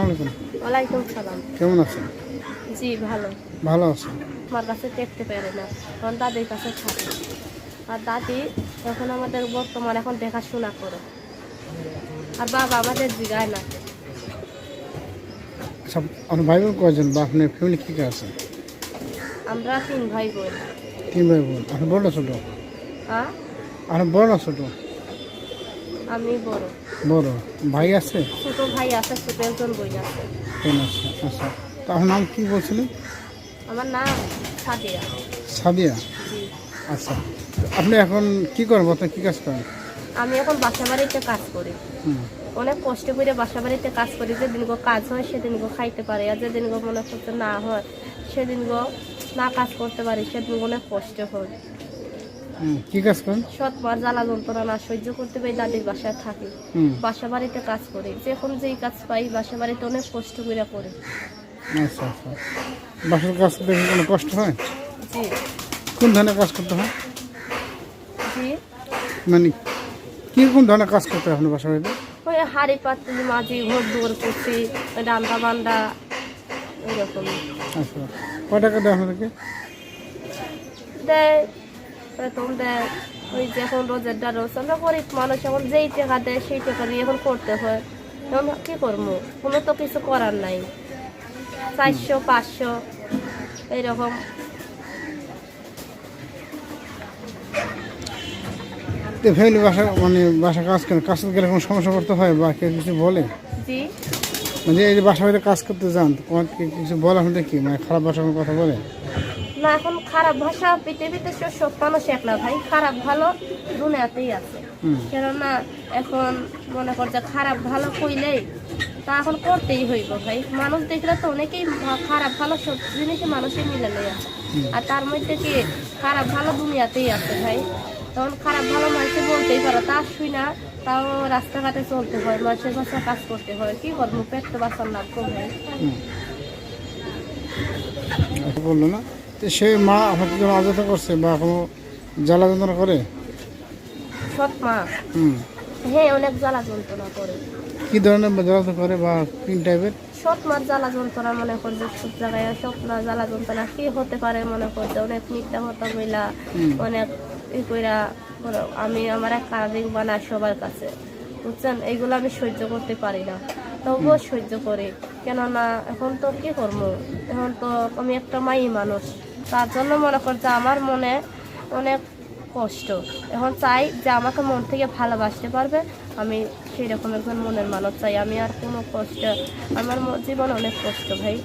আলাইকুম। ওয়ালাইকুম সালাম। কেমন আছেন? জি ভালো। ভালো আছেন? আমার কাছে দেখতে পারে না। তখন দাদির কাছে থাকে। আর দাদি এখন আমাদের বর্তমান এখন দেখাশোনা করে। আর বাবা আমাদের জিগায় না। আচ্ছা আপনার ভাই বোন কয়জন? বা আপনার ফ্যামিলি কী কে আছে? আমরা তিন ভাই বোন। তিন ভাই বোন। আপনি বড় ছোটো? হ্যাঁ আপনি বড় ছোটো? আমি বড়। বড়। ভাই আছে? ছোট ভাই আছে ছোট একজন বোন আছে। আচ্ছা। তো আপনার নাম কী বলছিলেন? আমার নাম সাদিয়া। সাদিয়া? আচ্ছা। আপনি এখন কি করেন বর্তমানে? কী কাজ করেন? আমি এখন বাসা বাড়িতে কাজ করি। অনেক কষ্ট করে বাসা বাড়িতে কাজ করি। যেদিন গো কাজ হয় সেদিন গো খাইতে পারি। আর যেদিন গো মনে করতে না হয় সেদিন গো না কাজ করতে পারি সেদিন অনেক কষ্ট হয়। কী কাজ করেন? সৎ মার জ্বালা যন্ত্রণা সহ্য করতে পারি দাদির বাসায় থাকি। বাসা বাড়িতে কাজ করি। যখন যেই কাজ পাই বাসা বাড়িতে অনেক কষ্ট করে করি। আচ্ছা আচ্ছা। বাসার কাজ কি কোনো কষ্ট হয়? জি। কোন ধরনের কাজ করতে হয়? জি। মানে কীরকম ধরনের কাজ করতে হয় আপনার বাসা বাড়িতে? ওই হাড়ি পাতলি মাঝি ঘর দুয়ার করছি রান্না বান্ডা এরকম। আচ্ছা। কয় টাকা দেয় আপনাদেরকে? দেয় রোজের রোজ আমরা গরিব মানুষ এখন যেই টাকা দেয় সেই টাকা দিয়ে এখন করতে হয়। এখন কী করব? কোনো তো কিছু করার নাই। চারশো পাঁচশো এইরকম। তো ফ্যামিলি বাসা মানে বাসা কাজ কাজ করতে গেলে কোনো সমস্যা করতে হয় বা কেউ কিছু বলে? মানে এই যে বাসা বাড়িতে কাজ করতে যান কিছু বলে আপনাদের কি? মানে খারাপ ভাষার কথা বলে? না এখন খারাপ ভাষা পৃথিবীতে সব মানুষ একলা ভাই। খারাপ ভালো দুনিয়াতেই আছে। কেননা এখন মনে কর যে খারাপ ভালো কইলেই তা এখন করতেই হইব ভাই। মানুষ দেখলে তো অনেকেই খারাপ ভালো সব জিনিসই মানুষের মিলে নেই আছে আর তার মধ্যে কি খারাপ ভালো দুনিয়াতেই আছে ভাই। তখন খারাপ ভালো মানুষে বলতেই পারো তা শুই না তাও রাস্তাঘাটে চলতে হয় মানুষের ভাষা কাজ করতে হয়। কি করব পেট তো বাঁচার লাগতো ভাই। বলল না? তো সে মা আপনাকে যখন আজাদা করছে বা কোনো জ্বালা যন্ত্রণা করে? সৎ মা। হুম। হ্যাঁ অনেক জ্বালা যন্ত্রণা করে। কী ধরনের জ্বালা করে বা কোন টাইপের সৎ মার জ্বালা যন্ত্রণা মনে করছে সব জায়গায় না জ্বালা যন্ত্রণা কি হতে পারে মনে করছে অনেক মিথ্যা হতো মিলা অনেক ই কইরা আমি আমার এক কাজিং বানাই সবার কাছে বুঝছেন? এইগুলো আমি সহ্য করতে পারি না। তবুও সহ্য করি। কেননা এখন তো কি করব? এখন তো আমি একটা মাই মানুষ। তার জন্য মনে করছে আমার মনে অনেক কষ্ট। এখন চাই যে আমাকে মন থেকে ভালোবাসতে পারবে। আমি সেই রকম একজন মনের মানুষ চাই আমি আর কোনো কষ্ট আমার জীবন অনেক কষ্ট ভাই।